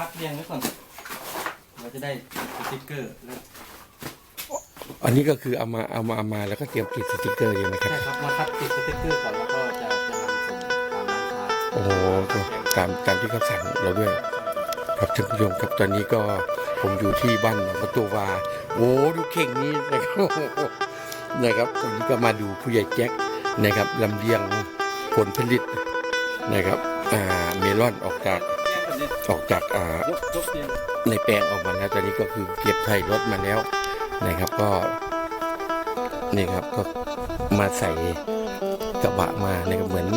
พักเรียงไว้ก่อนเราจะได้สติ๊กเกอร์แล้วอันนี้ก็คือเอามาเอามาเอามาแล้วก็เตรียมติดสติกเกอร์ใช่ไหมครับ ใช่ครับมาคัดติดสติ๊กเกอร์ก่อนแล้วก็จะจะนำส่งตามร้านค้าโอ้โหตามตามที่เขาสั่งเราด้วย ครับท่านผู้ชมครับตอนนี้ก็ผมอยู่ที่บ้านหนองประตูวาโอ้ดูเข่งนี้นะครับนะครับตอนนี้ก็มาดูผู้ใหญ่แจ็คนะครับลำเลียงผลผลิตนะครับอ่าเมลอนออกจากแยกกันเนี่ย ออกจากอ่าในแปลงออกมาแล้วตอนนี้ก็คือเก็บใส่รถมาแล้วนะครับก็นี่ครับก็มาใส่กระบะมานะครับเหมือน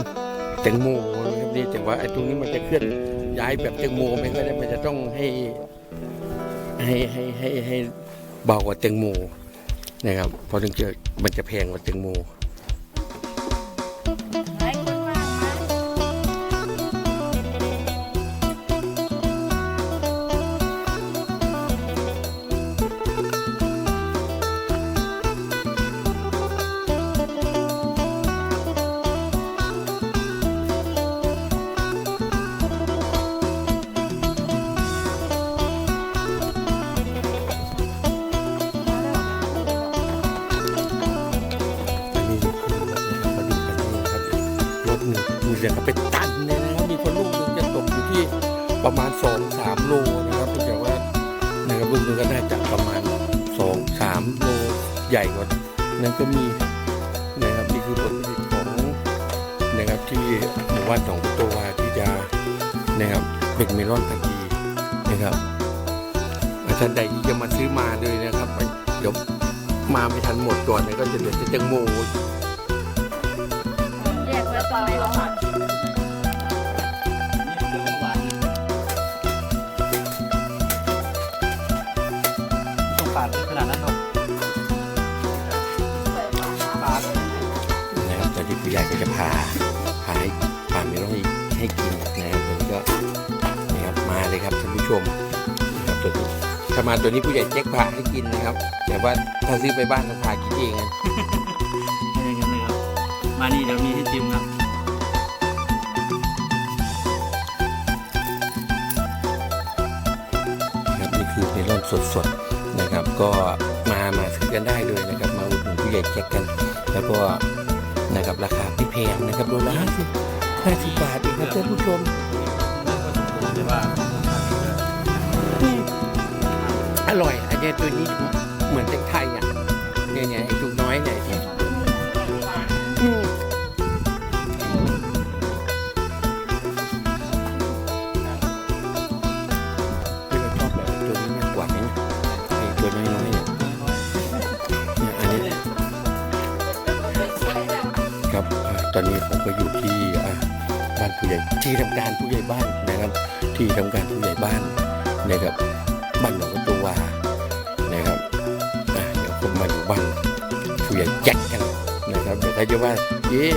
แตงโมนะครับนี่แต่ว่าไอ้ตรงนี้มันจะเคลื่อนย้ายแบบแตงโมไม่ค่อยได้มันจะต้องให้ให้ให้ให้ให้เบากว่าแตงโมนะครับเพราะถึงจะมันจะแพงกว่าแตงโม นึ่งดูเสียงก็เป็นตันเลยนะครับมีคนลูกหนึงจะตกอยู่ที่ประมาณสองสามโลนะครับแต่ว่านะครับลูกหนึงก็น่าจะประมาณสองสามโลใหญ่กว่านั้นก็มีนะครับนี่คือผลผลิตของนะครับที่หมู่บ้านหนองตัวที่จะนะครับเป็นเมลอนทันทีนะครับท่านใดที่จะมาซื้อมาเลยนะครับเดี๋ยวมาไม่ทันหมดก่อนเนี่ยก็จะเหลือแต่แตงโมแยกไว้ก่อนเลยเหร ก็จะพาพาให้พาเมลอนให้ให้กินนะครับตัวนี้ก็นะครับมาเลยครับท่านผู้ชมนะครับตัวนี้ถ้ามาตัวนี้ผู้ใหญ่แจ็คพาให้กินนะครับ แต่ว่าถ้าซื้อไปบ้านต้องพากินเองนะไม่อย่างนั้นเลยครับมานี่เดี๋ยวมีให้ชิมครับครับนี่คือเมลอนสดๆนะครับ ก็มามาซื้อกันได้เลยนะครับ มาอุดหนุนผู้ใหญ่แจ็คกัน แล้วก็ นะครับราคาไม่แพงนะครับโลละห้าสิบห้าสิบบาทเองครับท่านผู้ชมอร่อยอันนี้ตัวนี้เหมือนแตงไทยอะเนี่ย ตอนนี้ผมก็อยู่ที่บ้านผู้ใหญ่ที่ทำการผู้ใหญ่บ้านนะครับ ที่ทำการผู้ใหญ่บ้านนะครับบ้านหนองกระตัวานะครับอะเดี๋ยวผมมาดูบ้านผู้ใหญ่แจ็คกันนะครับเดี๋ยวใครจะว่าเย้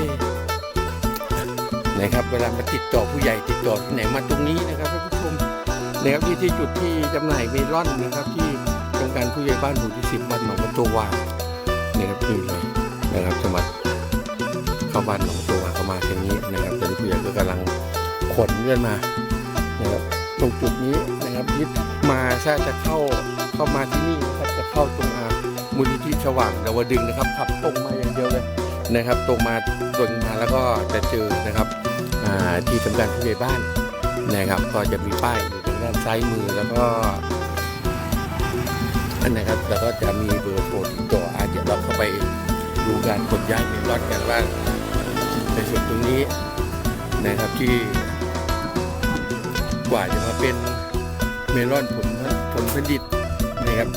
นะครับเวลามาติดต่อผู้ใหญ่ติดต่อที่ไหนมาตรงนี้นะครับท่านผู้ชมนะครับที่ที่จุดที่จำหน่ายเมลอนนะครับที่โครงการผู้ใหญ่บ้านหมู่ที่สิบบ้านหนองกระตัวานะครับนี่เลยนะครับสมัคร เข้าบ้านหนองตัวาเข้ามาทางนี้นะครับตอนนี้ผู้ใหญ่ก็กำลังขนเงินมานะครับตรงจุดนี้นะครับยึดมาถ้าจะเข้าเข้ามาที่นี่นะครับจะเข้าตรงอามูลนิธิสว่างดาวดึงนะครับขับตรงมาอย่างเดียวเลยนะครับตรงมาตรงมาแล้วก็จะเจอนะครับที่ทำการผู้ใหญ่บ้านนะครับ ก็จะมีป้ายอยู่ทางด้านซ้ายมือแล้วก็อันนะครับแล้วก็จะมีเบอร์โทรติดต่ออาจจะเราเข้าไปดูการขนย้ายเมลอนกันว่า นี้นะครับที่กว่าจะมาเป็นเมลอนผลผลผลิตนะครับ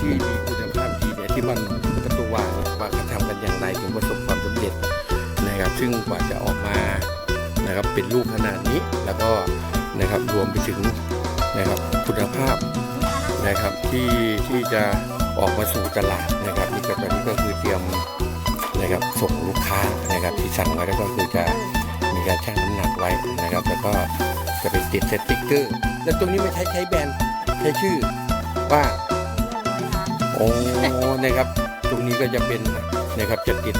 ที่มีคุณภาพดีเนี่ยที่บ้านประตูวางว่าเขาทำกันอย่างไรถึงประสบความสำเร็จนะครับ ซึ่งกว่าจะออกมานะครับเป็นลูกขนาดนี้แล้วก็นะครับรวมไปถึงนะครับคุณภาพนะครับที่ที่จะออกมาสู่ตลาดนะครับนี่ก็ตอนนี้ก็คือเตรียม นะครับส่งลูกค้านะครับที่สั่งไว้แล้วก็คือจะมีการชั่งน้ำหนักไว้นะครับ แล้วก็จะเป็นติดสติ๊กเกอร์แล้วตรงนี้ไม่ใช้ใช้แบรนด์ใช้ชื่อว่าโอ้นะครับ ตรงนี้ก็จะเป็นนะครับจะติด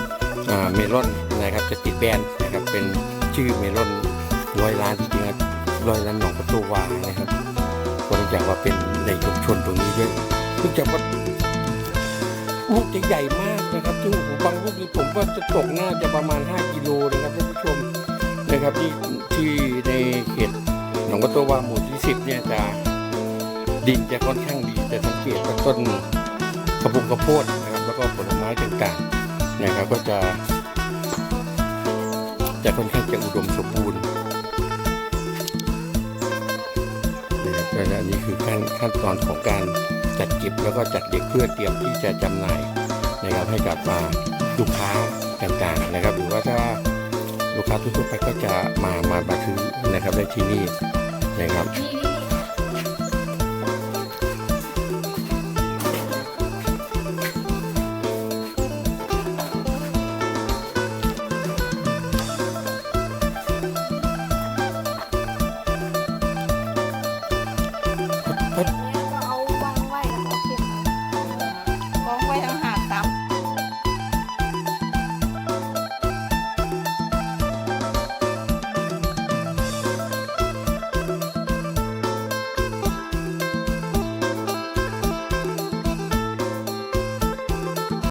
อ่าเมลอนนะครับจะติดแบรนด์นะครับเป็นชื่อเมลอนร้อยล้านจริงๆร้อยล้านหนองประตูวานะครับเพราะเนื่องจากว่าเป็นในชุมชนตรงนี้ด้วยเนื่องจากว่า ลูกจะใหญ่มากนะครับซึ่งโอ้โหบางลูกนี่ผมว่าจะตกน่าจะประมาณ 5 กิโลนะครับท่านผู้ชมนะครับที่ที่ในเขตหนองกระตัววาหมู่ที่สิบเนี่ยจะดินจะค่อนข้างดีแต่สังเกตว่าต้นกระปุกกระโพดนะครับแล้วก็ผลไม้ต่างๆนะครับก็จะ จะค่อนข้างจะอุดมสมบูรณ์นะครับและอันนี้คือขั้นขั้นตอนของการ จัดเก็บแล้วก็จัดเก็บเพื่อเตรียมที่จะจำหน่ายนะครับให้กับมาลูกค้าต่างๆนะครับ หรือว่าถ้าลูกค้าทั่วไปก็จะมามามาซื้อนะครับได้ที่นี่นะครับ